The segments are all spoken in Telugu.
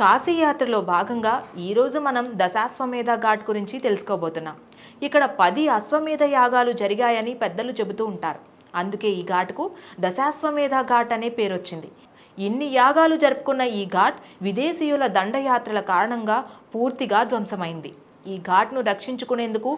కాశీయాత్రలో భాగంగా ఈరోజు మనం దశాశ్వమేధ ఘాట్ గురించి తెలుసుకోబోతున్నాం. ఇక్కడ పది అశ్వమేధ యాగాలు జరిగాయని పెద్దలు చెబుతూ ఉంటారు. అందుకే ఈ ఘాట్కు దశాశ్వమేధ ఘాట్ అనే పేరొచ్చింది. ఇన్ని యాగాలు జరుపుకున్న ఈ ఘాట్ విదేశీయుల దండయాత్రల కారణంగా పూర్తిగా ధ్వంసమైంది. ఈ ఘాట్ను రక్షించుకునేందుకు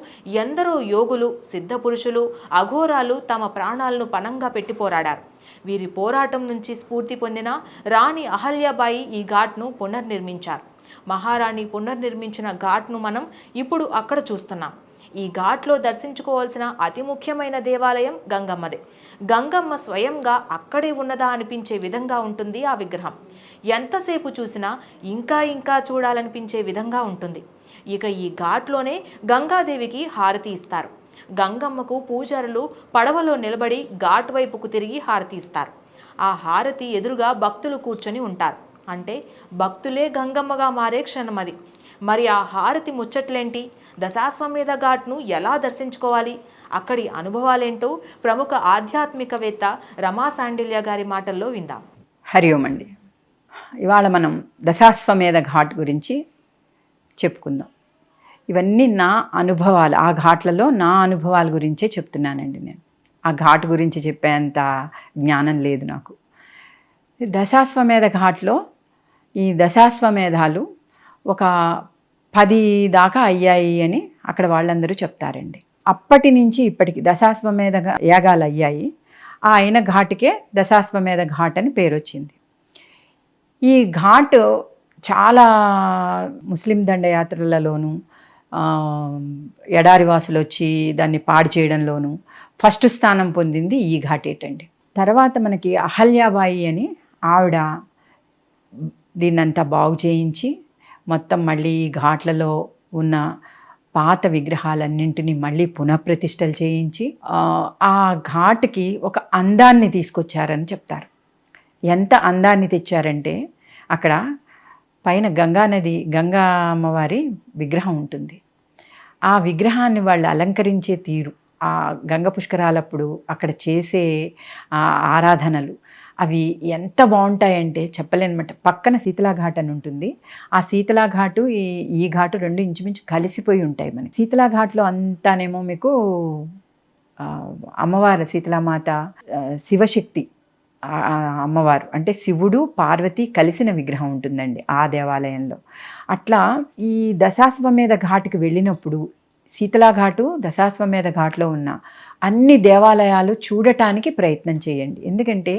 ఎందరో యోగులు సిద్ధపురుషులు అఘోరాలు తమ ప్రాణాలను పణంగా పెట్టి పోరాడారు. వీరి పోరాటం నుంచి స్ఫూర్తి పొందిన రాణి అహల్యాబాయి ఈ ఘాట్ను పునర్నిర్మించారు. మహారాణి పునర్నిర్మించిన ఘాట్ను మనం ఇప్పుడు అక్కడ చూస్తున్నాం. ఈ ఘాట్లో దర్శించుకోవాల్సిన అతి ముఖ్యమైన దేవాలయం గంగమ్మదే. గంగమ్మ స్వయంగా అక్కడే ఉన్నదా అనిపించే విధంగా ఉంటుంది ఆ విగ్రహం. ఎంతసేపు చూసినా ఇంకా ఇంకా చూడాలనిపించే విధంగా ఉంటుంది. ఇక ఈ ఘాట్లోనే గంగాదేవికి హారతి ఇస్తారు. గంగమ్మకు పూజారులు పడవలో నిలబడి ఘాట్ వైపుకు తిరిగి హారతి ఇస్తారు. ఆ హారతి ఎదురుగా భక్తులు కూర్చొని ఉంటారు. అంటే భక్తులే గంగమ్మగా మారే క్షణం అది. మరి ఆ హారతి ముచ్చట్లేంటి? దశాశ్వమేధ ఘాట్ను ఎలా దర్శించుకోవాలి? అక్కడి అనుభవాలేంటో ప్రముఖ ఆధ్యాత్మికవేత్త రమా శాండిల్య గారి మాటల్లో విందాం. హరి ఓం అండి. ఇవాళ మనం దశాశ్వమేధ ఘాట్ గురించి చెప్పుకుందాం. ఇవన్నీ నా అనుభవాలు. ఆ ఘాట్లలో నా అనుభవాల గురించే చెప్తున్నానండి నేను. ఆ ఘాట్ గురించి చెప్పేంత జ్ఞానం లేదు నాకు. దశాశ్వమేధ ఘాట్లో ఈ దశాశ్వమేధాలు ఒక పది దాకా అయ్యాయి అని అక్కడ వాళ్ళందరూ చెప్తారండి. అప్పటి నుంచి ఇప్పటికి దశాశ్వమేధ యాగాలు అయ్యాయి. ఆ అయిన ఘాటుకే దశాశ్వమేధ ఘాట్ అని పేరు వచ్చింది ఈ ఘాట్ చాలా ముస్లిం దండయాత్రలలోనూ ఎడారివాసులు వచ్చి దాన్ని పాడు చేయడంలోనూ ఫస్ట్ స్థానం పొందింది ఈ ఘాటేటండి. తర్వాత మనకి అహల్యాబాయి అని ఆవిడ దీన్నంతా బాగు చేయించి మొత్తం మళ్ళీ ఈ ఘాట్లలో ఉన్న పాత విగ్రహాలన్నింటినీ మళ్ళీ పునఃప్రతిష్టలు చేయించి ఆ ఘాట్కి ఒక అందాన్ని తీసుకొచ్చారని చెప్తారు. ఎంత అందాన్ని తెచ్చారంటే అక్కడ పైన గంగా నది గంగా అమ్మవారి విగ్రహం ఉంటుంది. ఆ విగ్రహాన్ని వాళ్ళు అలంకరించే తీరు ఆ గంగ పుష్కరాలప్పుడు అక్కడ చేసే ఆరాధనలు అవి ఎంత బాగుంటాయంటే చెప్పలేనమాట. పక్కన శీతలాఘాట్ అని ఉంటుంది. ఆ శీతలాఘాటు ఈ ఈ ఘాటు రెండు ఇంచుమించు కలిసిపోయి ఉంటాయి మనకి. శీతలాఘాట్లో అంతానేమో మీకు అమ్మవారు శీతలామాత శివశక్తి అమ్మవారు. అంటే శివుడు పార్వతి కలిసిన విగ్రహం ఉంటుందండి ఆ దేవాలయంలో. అట్లా ఈ దశాశ్వమేధ ఘాట్కి వెళ్ళినప్పుడు శీతలాఘాటు దశాశ్వమేధ ఘాట్లో ఉన్న అన్ని దేవాలయాలు చూడటానికి ప్రయత్నం చేయండి. ఎందుకంటే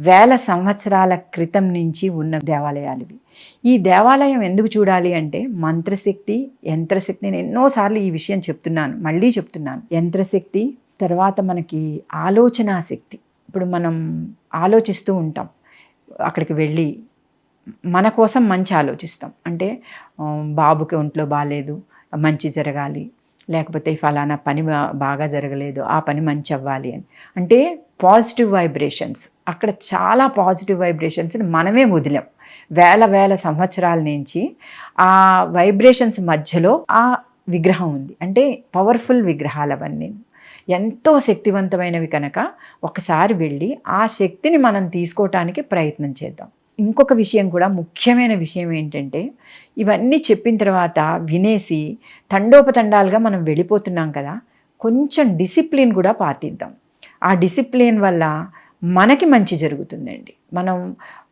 వేల సంవత్సరాల క్రితం నుంచి ఉన్న దేవాలయాలు ఇవి. ఈ దేవాలయం ఎందుకు చూడాలి అంటే మంత్రశక్తి యంత్రశక్తి నేను ఎన్నోసార్లు ఈ విషయం చెప్తున్నాను మళ్ళీ చెప్తున్నాను. యంత్రశక్తి తర్వాత మనకి ఆలోచనా శక్తి. ఇప్పుడు మనం ఆలోచిస్తూ ఉంటాం. అక్కడికి వెళ్ళి మన కోసం మంచి ఆలోచిస్తాం. అంటే బాబుకి ఒంట్లో బాగాలేదు మంచి జరగాలి లేకపోతే ఫలానా పని బాగా జరగలేదు ఆ పని మంచి అవ్వాలి అని. అంటే పాజిటివ్ వైబ్రేషన్స్. అక్కడ చాలా పాజిటివ్ వైబ్రేషన్స్ మనమే వదిలాం. వేల వేల సంవత్సరాల నుంచి ఆ వైబ్రేషన్స్ మధ్యలో ఆ విగ్రహం ఉంది. అంటే పవర్ఫుల్ విగ్రహాలు అవన్నీ. ఎంతో శక్తివంతమైనవి కనుక ఒకసారి వెళ్ళి ఆ శక్తిని మనం తీసుకోవటానికి ప్రయత్నం చేద్దాం. ఇంకొక విషయం కూడా ముఖ్యమైన విషయం ఏంటంటే ఇవన్నీ చెప్పిన తర్వాత వినేసి తండోపతండాలుగా మనం వెళ్ళిపోతున్నాం కదా కొంచెం డిసిప్లిన్ కూడా పాటిద్దాం. ఆ డిసిప్లిన్ వల్ల మనకి మంచి జరుగుతుందండి. మనం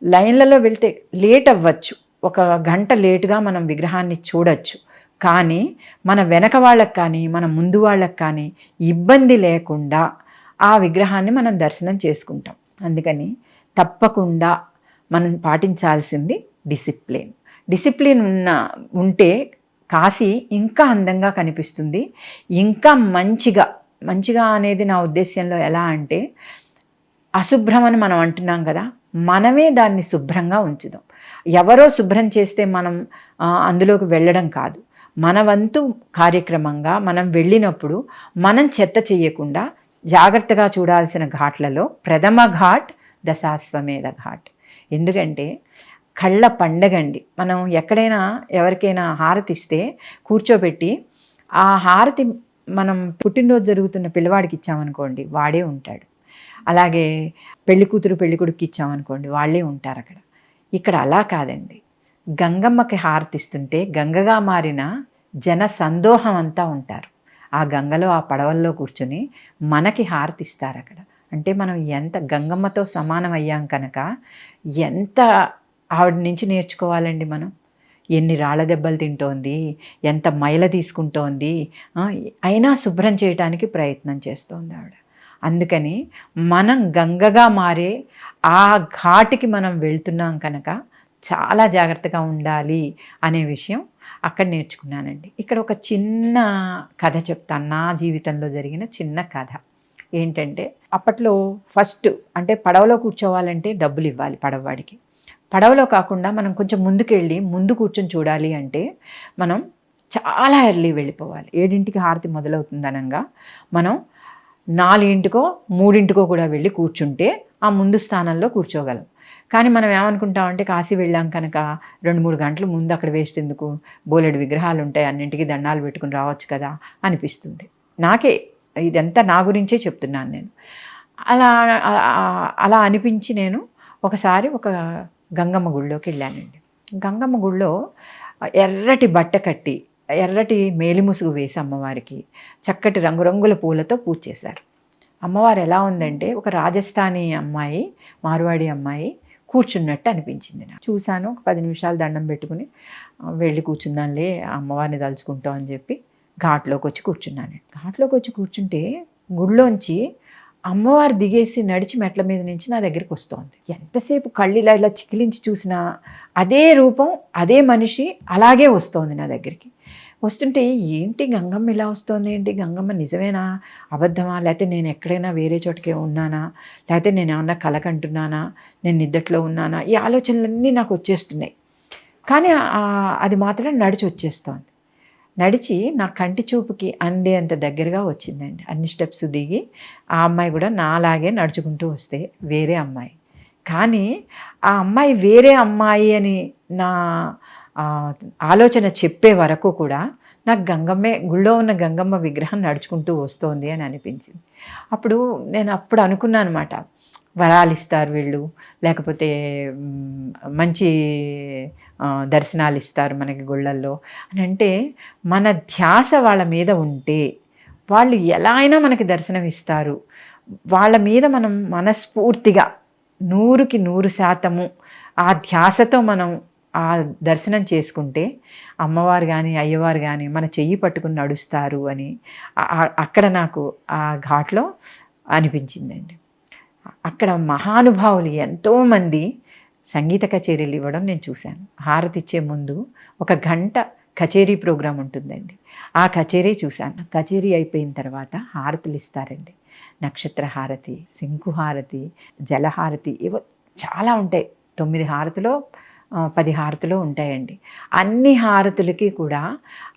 లైన్లలో వెళ్తే లేట్ అవ్వచ్చు. ఒక గంట లేటుగా మనం విగ్రహాన్ని చూడొచ్చు. కానీ మన వెనక వాళ్ళకి కానీ మన ముందు వాళ్ళకి కానీ ఇబ్బంది లేకుండా ఆ విగ్రహాన్ని మనం దర్శనం చేసుకుంటాం. అందుకని తప్పకుండా మనం పాటించాల్సింది డిసిప్లిన్. డిసిప్లిన్ ఉన్న ఉంటే కాశీ ఇంకా అందంగా కనిపిస్తుంది. ఇంకా మంచిగా మంచిగా అనేది నా ఉద్దేశ్యంలో ఎలా అంటే అశుభ్రం అని మనం అంటున్నాం కదా మనమే దాన్ని శుభ్రంగా ఉంచుదాం. ఎవరో శుభ్రం చేస్తే మనం అందులోకి వెళ్ళడం కాదు. మన వంతు కార్యక్రమంగా మనం వెళ్ళినప్పుడు మనం చెత్త చేయకుండా జాగ్రత్తగా చూడాల్సిన ఘాట్లలో ప్రథమ ఘాట్ దశాశ్వమేధ ఘాట్. ఎందుకంటే కళ్ళ పండగండి మనం ఎక్కడైనా ఎవరికైనా హారతి ఇస్తే కూర్చోబెట్టి ఆ హారతి మనం పుట్టినరోజు జరుగుతున్న పిల్లవాడికి ఇచ్చామనుకోండి వాడే ఉంటాడు. అలాగే పెళ్ళి కూతురు పెళ్ళి కొడుకు ఇచ్చామనుకోండి వాళ్ళే ఉంటారు అక్కడ ఇక్కడ అలా కాదండి. గంగమ్మకి హారతిస్తుంటే గంగగా మారిన జన సందోహం అంతా ఉంటారు. ఆ గంగలో ఆ పడవల్లో కూర్చుని మనకి హారతిస్తారు అక్కడ అంటే మనం ఎంత గంగమ్మతో సమానం అయ్యాం కనుక ఎంత ఆవిడ నుంచి నేర్చుకోవాలండి మనం? ఎన్ని రాళ్ళ దెబ్బలు తింటోంది ఎంత మైల తీసుకుంటోంది అయినా శుభ్రం చేయడానికి ప్రయత్నం చేస్తోంది ఆవిడ. అందుకని మనం గంగగా మారే ఆ ఘాటికి మనం వెళ్తున్నాం కనుక చాలా జాగ్రత్తగా ఉండాలి అనే విషయం అక్కడ నేర్చుకున్నానండి. ఇక్కడ ఒక చిన్న కథ చెప్తాను. నా జీవితంలో జరిగిన చిన్న కథ. ఏంటంటే అప్పట్లో ఫస్ట్ అంటే పడవలో కూర్చోవాలంటే డబ్బులు ఇవ్వాలి పడవవాడికి. పడవలో కాకుండా మనం కొంచెం ముందుకెళ్ళి ముందు కూర్చొని చూడాలి అంటే మనం చాలా ఎర్లీ వెళ్ళిపోవాలి. ఏడింటికి హారతి మొదలవుతుంది అనగా మనం నాలుగింటికో మూడింటికో కూడా వెళ్ళి కూర్చుంటే ఆ ముందు స్థానంలో కూర్చోగలం. కానీ మనం ఏమనుకుంటామంటే కాశీ వెళ్ళాం కనుక రెండు మూడు గంటల ముందు అక్కడ వేస్ట్ ఎందుకు? బోలెడు విగ్రహాలు ఉంటాయి అన్నింటికి దండాలు పెట్టుకుని రావచ్చు కదా అనిపిస్తుంది. నాకే ఇదంతా నా గురించే చెప్తున్నాను నేను. అలా అలా అనిపించి నేను ఒకసారి ఒక గంగమ్మ గుళ్ళోకి వెళ్ళానండి. గంగమ్మ గుళ్ళో ఎర్రటి బట్ట కట్టి ఎర్రటి మేలిముసుగు వేసి అమ్మవారికి చక్కటి రంగురంగుల పూలతో పూజ చేశారు. అమ్మవారు ఎలా ఉందంటే ఒక రాజస్థానీ అమ్మాయి మార్వాడి అమ్మాయి కూర్చున్నట్టు అనిపించింది నాకు. చూశాను ఒక పది నిమిషాలు దండం పెట్టుకుని వెళ్ళి కూర్చుందాంలే అమ్మవారిని తలుచుకుంటాం అని చెప్పి ఘాట్లోకి వచ్చి కూర్చున్నాను. ఘాట్లోకి వచ్చి కూర్చుంటే గుళ్ళోంచి అమ్మవారు దిగేసి నడిచి మెట్ల మీద నుంచి నా దగ్గరికి వస్తోంది. ఎంతసేపు కళ్ళు ఇలా ఇలా చికిలించి చూసినా అదే రూపం అదే మనిషి అలాగే వస్తోంది నా దగ్గరికి. వస్తుంటే ఏంటి గంగమ్మ ఇలా వస్తోంది? ఏంటి గంగమ్మ నిజమేనా? అబద్ధమా? లేకపోతే నేను ఎక్కడైనా వేరే చోటకే ఉన్నానా? లేకపోతే నేను ఏమన్నా కలకంటున్నానా నేను నిద్దట్లో ఉన్నానా? ఈ ఆలోచనలన్నీ నాకు వచ్చేస్తున్నాయి. కానీ అది మాత్రం నడిచి వచ్చేస్తోంది. నడిచి నా కంటి చూపుకి అందేంత దగ్గరగా వచ్చిందండి. అన్ని స్టెప్స్ దిగి ఆ అమ్మాయి కూడా నాలాగే నడుచుకుంటూ వస్తే వేరే అమ్మాయి. కానీ ఆ అమ్మాయి వేరే అమ్మాయి అని నా ఆలోచన చెప్పే వరకు కూడా నాకు గంగమ్మే గుళ్ళో ఉన్న గంగమ్మ విగ్రహం నడుచుకుంటూ వస్తోంది అని అనిపించింది. అప్పుడు నేను అప్పుడు అనుకున్నాను అనమాట వరాలు ఇస్తారు వీళ్ళు లేకపోతే మంచి దర్శనాలు ఇస్తారు మనకి గుళ్ళల్లో అని అంటే మన ధ్యాస వాళ్ళ మీద ఉంటే వాళ్ళు ఎలా అయినా మనకి దర్శనం ఇస్తారు. వాళ్ళ మీద మనం మనస్ఫూర్తిగా నూరుకి నూరు శాతము ఆ ధ్యాసతో మనం ఆ దర్శనం చేసుకుంటే అమ్మవారు కానీ అయ్యవారు కానీ మన చెయ్యి పట్టుకుని నడుస్తారు అని అక్కడ నాకు ఆ ఘాట్లో అనిపించిందండి. అక్కడ మహానుభావులు ఎంతోమంది సంగీత కచేరీలు ఇవ్వడం నేను చూశాను. హారతి ఇచ్చే ముందు ఒక గంట కచేరీ ప్రోగ్రాం ఉంటుందండి. ఆ కచేరీ చూశాను. కచేరీ అయిపోయిన తర్వాత హారతులు ఇస్తారండి. నక్షత్ర హారతి శంకు హారతి జలహారతి ఇవో చాలా ఉంటాయి. తొమ్మిది హారతిలో పది హారతులు ఉంటాయండి. అన్ని హారతులకి కూడా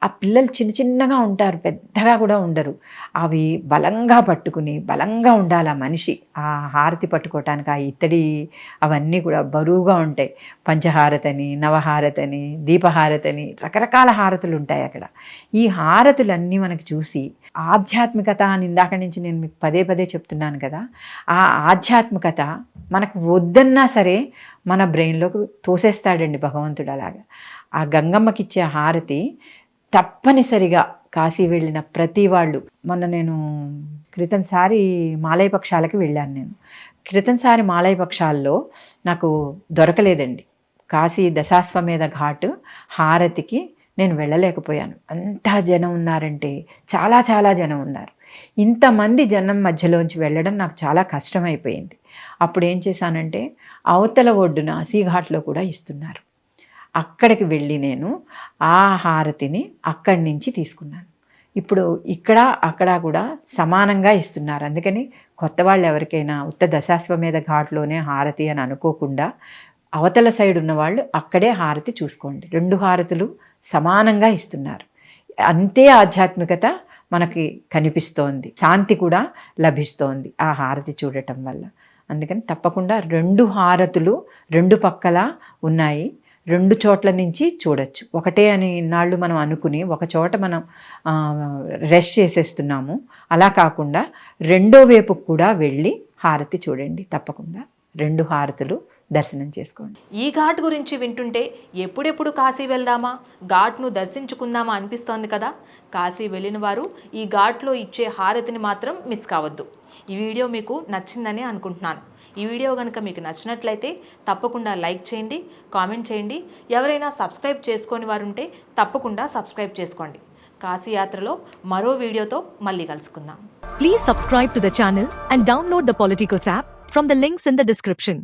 ఆ పిల్లలు చిన్న చిన్నగా ఉంటారు పెద్దగా కూడా ఉండరు. అవి బలంగా పట్టుకుని బలంగా ఉండాలి ఆ మనిషి. ఆ హారతి పట్టుకోవటానికి ఆ ఇత్తడి అవన్నీ కూడా బరువుగా ఉంటాయి. పంచహారతని నవహారతని దీపహారతని రకరకాల హారతులు ఉంటాయి అక్కడ. ఈ హారతులన్నీ మనకు చూసి ఆధ్యాత్మికత అని ఇందాక నుంచి నేను మీకు పదే పదే చెప్తున్నాను కదా ఆ ఆధ్యాత్మికత మనకు వద్దన్నా సరే మన బ్రెయిన్లోకి తోసేస్తాడండి భగవంతుడు అలాగా. ఆ గంగమ్మకిచ్చే హారతి తప్పనిసరిగా కాశీ వెళ్ళిన ప్రతి వాళ్ళు. మొన్న నేను క్రితంసారి మాలయ పక్షాలకి వెళ్ళాను నేను. క్రితంసారి మాలయ పక్షాల్లో నాకు దొరకలేదండి. కాశీ దశాశ్వమేధ ఘాట్ హారతికి నేను వెళ్ళలేకపోయాను. అంతా జనం ఉన్నారంటే చాలా చాలా జనం ఉన్నారు. ఇంతమంది జనం మధ్యలోంచి వెళ్ళడం నాకు చాలా కష్టమైపోయింది. అప్పుడు ఏం చేశానంటే అవతల ఒడ్డున సీఘాట్లో కూడా ఇస్తున్నారు. అక్కడికి వెళ్ళి నేను ఆ హారతిని అక్కడి నుంచి తీసుకున్నాను. ఇప్పుడు ఇక్కడ అక్కడ కూడా సమానంగా ఇస్తున్నారు. అందుకని కొత్త వాళ్ళు ఎవరికైనా ఉత్త దశాశ్వమేధ ఘాట్లోనే హారతి అని అనుకోకుండా అవతల సైడ్ ఉన్న వాళ్ళు అక్కడే హారతి చూసుకోండి. రెండు హారతులు సమానంగా ఇస్తున్నారు. అంతే ఆధ్యాత్మికత మనకి కనిపిస్తోంది. శాంతి కూడా లభిస్తోంది ఆ హారతి చూడటం వల్ల. అందుకని తప్పకుండా రెండు హారతులు రెండు పక్కల ఉన్నాయి. రెండు చోట్ల నుంచి చూడొచ్చు. ఒకటే అని ఇన్నాళ్ళు మనం అనుకుని ఒక చోట మనం రెస్ట్ చేసేస్తున్నాము. అలా కాకుండా రెండో వైపు కూడా వెళ్ళి హారతి చూడండి తప్పకుండా. రెండు హారతులు దర్శనం చేసుకోండి. ఈ ఘాట్ గురించి వింటుంటే ఎప్పుడెప్పుడు కాశీ వెళ్దామా? ఘాట్ను దర్శించుకుందామా అనిపిస్తోంది కదా? కాశీ వెళ్ళిన వారు ఈ ఘాట్లో ఇచ్చే హారతిని మాత్రం మిస్ కావద్దు. ఈ వీడియో మీకు నచ్చిందని అనుకుంటున్నాను. ఈ వీడియో కనుక మీకు నచ్చినట్లయితే తప్పకుండా లైక్ చేయండి కామెంట్ చేయండి. ఎవరైనా సబ్స్క్రైబ్ చేసుకొని వారు ఉంటే తప్పకుండా సబ్స్క్రైబ్ చేసుకోండి. కాశీ యాత్రలో మరో వీడియోతో మళ్ళీ కలుసుకుందాం. Please subscribe to the channel and download the Politicos app from the links in the description.